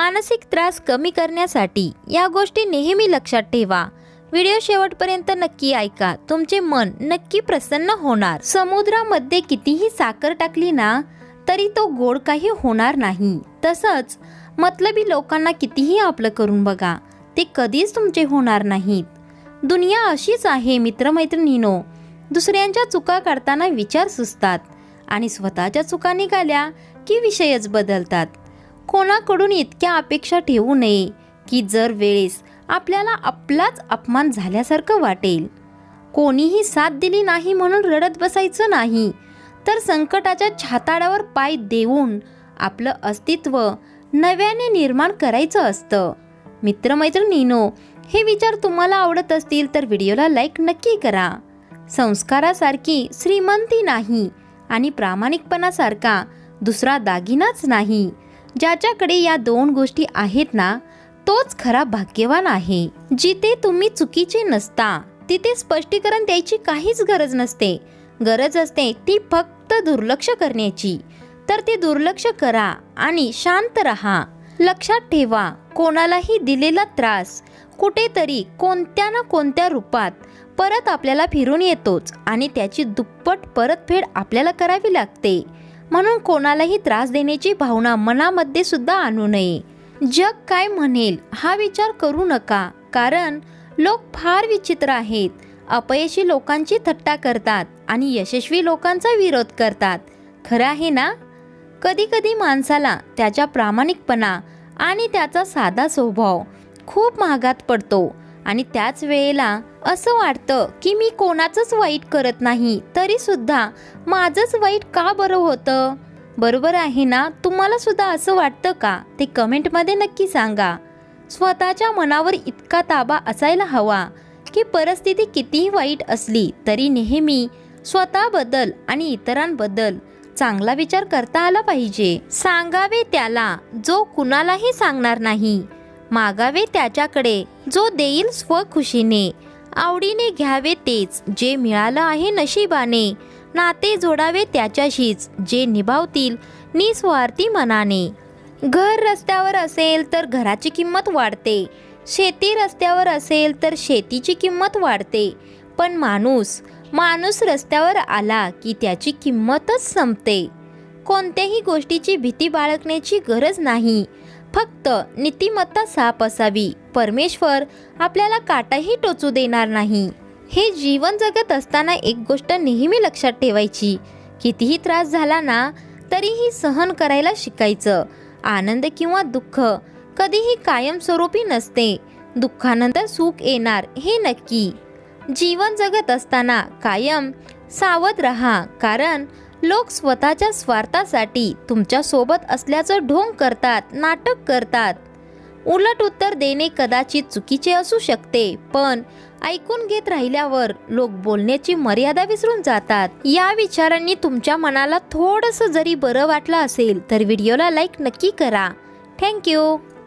मानसिक त्रास कमी करण्यासाठी या गोष्टी नेहमी लक्षात ठेवा. व्हिडिओ शेवटपर्यंत नक्की ऐका. तुमचे मन नक्की प्रसन्न होणार. समुद्रामध्ये कितीही साखर टाकली ना तरी तो गोड काही होणार नाही. तसंच मतलबी लोकांना कितीही आपलं करून बघा ते कधीच तुमचे होणार नाहीत. दुनिया अशीच आहे मित्रमैत्रिणीनो. दुसऱ्यांच्या चुका काढताना विचार सुचतात आणि स्वतःच्या चुका निघाल्या की विषयच बदलतात. कोणाकडून इतक्या अपेक्षा ठेवू नये की जर वेळेस आपल्याला आपलाच अपमान झाल्यासारखं वाटेल. कोणीही साथ दिली नाही म्हणून रडत बसायचं नाही तर संकटाच्या छाताडावर पाय देऊन आपलं अस्तित्व नव्याने निर्माण करायचं असतं. मित्रमैत्रिणीनो हे विचार तुम्हाला आवडत असतील तर व्हिडिओला लाईक नक्की करा. संस्कारासारखी श्रीमंती नाही आणि प्रामाणिकपणासारखा दुसरा दागिनाच नाही. ज्याच्याकडे या दोन गोष्टी आहेत ना तोच खरा भाग्यवान आहे. जिथे तुम्ही चुकीचे नसता तिथे स्पष्टीकरण द्यायची काहीच गरज नसते. गरज असते ती फक्त दुर्लक्ष करण्याची. तर ते दुर्लक्ष करा आणि शांत रहा. लक्षात ठेवा कोणालाही दिलेला त्रास कुठेतरी कोणत्या ना कोणत्या रूपात परत आपल्याला फिरून येतोच आणि त्याची दुप्पट परतफेड आपल्याला करावी लागते. म्हणून कोणालाही त्रास देण्याची भावना मनामध्ये सुद्धा आणू नये. जग काय म्हणेल हा विचार करू नका. कारण लोक फार विचित्र आहेत. अपयशी लोकांची थट्टा करतात आणि यशस्वी लोकांचा विरोध करतात. खरं आहे ना? कधीकधी माणसाला त्याच्या प्रामाणिकपणा आणि त्याचा साधा स्वभाव खूप महागात पडतो. आणि त्याच वेळेला असं वाटतं की मी कोणाचंच वाईट करत नाही तरी सुद्धा माझंच वाईट का बरं होतं? बरोबर आहे ना? तुम्हाला सुद्धा असं वाटतं का? ते कमेंटमध्ये नक्की सांगा. स्वतःच्या मनावर इतका ताबा असायला हवा की परिस्थिती कितीही वाईट असली तरी नेहमी स्वतःबद्दल आणि इतरांबद्दल चांगला विचार करता आला पाहिजे. सांगावे त्याला जो कुणालाही सांगणार नाही. मागावे त्याच्याकडे जो देईल स्वखुशीने. आवडीने घ्यावे तेच जे मिळालं आहे नशिबाने. नाते जोडावे त्याच्याशीच जे निभावतील निस्वार्थी मनाने. घर रस्त्यावर असेल तर घराची किंमत वाढते. शेती रस्त्यावर असेल तर शेतीची किंमत वाढते. पण माणूस माणूस रस्त्यावर आला की त्याची किंमतच संपते. कोणत्याही गोष्टीची भीती बाळगण्याची गरज नाही. फक्त नीतिमत्ता साप असावी. परमेश्वर आपल्याला काटाही टोचू देणार नाही. हे जीवन जगत असताना एक गोष्ट नेहमी लक्षात ठेवायची. कितीही त्रास झाला ना तरीही सहन करायला शिकायचं. आनंद किंवा दुःख कधीही कायमस्वरूपी नसते. दुःखानंतर सुख येणार हे नक्की. जीवन जगत असताना कायम सावध रहा कारण लोक स्वतःच्या स्वार्थासाठी तुमच्यासोबत असल्याचं ढोंग करतात नाटक करतात. उलट उत्तर देणे कदाचित चुकीचे असू शकते पण ऐकून घेत राहिल्यावर लोक बोलण्याची मर्यादा विसरून जातात. या विचारांनी तुमच्या मनाला थोडंसं जरी बरं वाटलं असेल तर व्हिडिओला लाईक नक्की करा. थँक्यू